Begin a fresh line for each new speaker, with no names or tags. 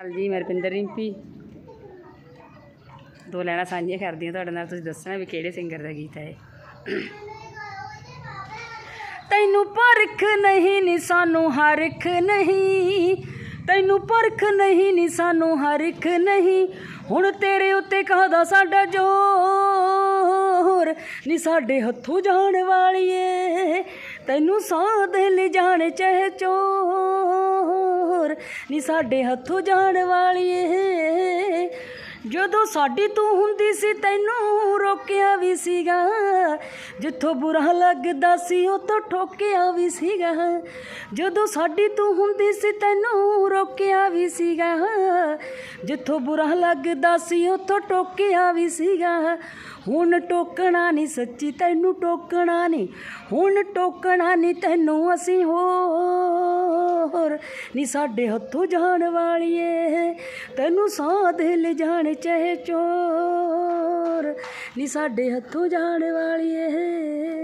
ਹਾਲ ਜੀ ਮੈਂ ਰਪਿੰਦਰ ਰਿੰਪੀ। ਦੋ ਲੈਣਾ ਸਾਂਝੀਆਂ ਕਰਦੀ ਹਾਂ ਤੁਹਾਡੇ ਨਾਲ, ਤੁਸੀਂ ਦੱਸਣਾ ਵੀ ਕਿਹੜੇ ਸਿੰਗਰ ਦਾ ਗੀਤ ਹੈ ਤੈਨੂੰ ਪਰਖ ਨਹੀਂ ਨੀ ਸਾਨੂੰ ਹਰਖ ਨਹੀਂ। ਤੈਨੂੰ ਪਰਖ ਨਹੀਂ ਨੀ ਸਾਨੂੰ ਹਰਖ ਨਹੀਂ। ਹੁਣ ਤੇਰੇ ਉੱਤੇ ਕਾਹਦਾ ਸਾਡਾ ਜੋਰ? ਨੀ ਸਾਡੇ ਹੱਥੋਂ ਜਾਣ ਵਾਲੀਏ, ਤੈਨੂੰ ਸਾਹ ਦੇ ਲੈ ਜਾਣ ਚਾਹੇ ਚੋਰ। ਨੀ ਸਾਡੇ ਹੱਥੋਂ ਜਾਣ ਵਾਲੀ ਏ ਜਦੋਂ ਸਾਡੀ ਤੂੰ ਹੁੰਦੀ ਸੀ ਤੈਨੂੰ ਰੋਕਿਆ ਵੀ ਸੀਗਾ। ਜਿੱਥੋਂ ਬੁਰਾ ਲੱਗਦਾ ਸੀ ਉਤੋਂ ਠੋਕਿਆ ਵੀ ਸੀਗਾ। ਜਦੋਂ ਸਾਡੀ ਤੂੰ ਹੁੰਦੀ ਸੀ ਤੈਨੂੰ ਰੋਕਿਆ ਵੀ ਸੀਗਾ। ਜਿੱਥੋਂ ਬੁਰਾ ਲੱਗਦਾ ਸੀ ਉਤੋਂ ਟੋਕਿਆ ਵੀ ਸੀਗਾ। ਹੁਣ ਟੋਕਣਾ ਨਹੀਂ ਸੱਚੀ, ਤੈਨੂੰ ਟੋਕਣਾ ਨਹੀਂ ਹੁਣ ਟੋਕਣਾ ਨਹੀਂ ਤੈਨੂੰ ਅਸੀਂ ਹੋ ਹੋਰ ਨੀ ਸਾਡੇ ਹੱਥੋਂ ਜਾਣ ਵਾਲੀਏ। ਤੈਨੂੰ ਸਾਹ ਦੇ ਜਾਣ ਚਾਹੇ ਚੋਰ। ਨੀ ਸਾਡੇ ਹੱਥੋਂ ਜਾਣ ਵਾਲੀਏ।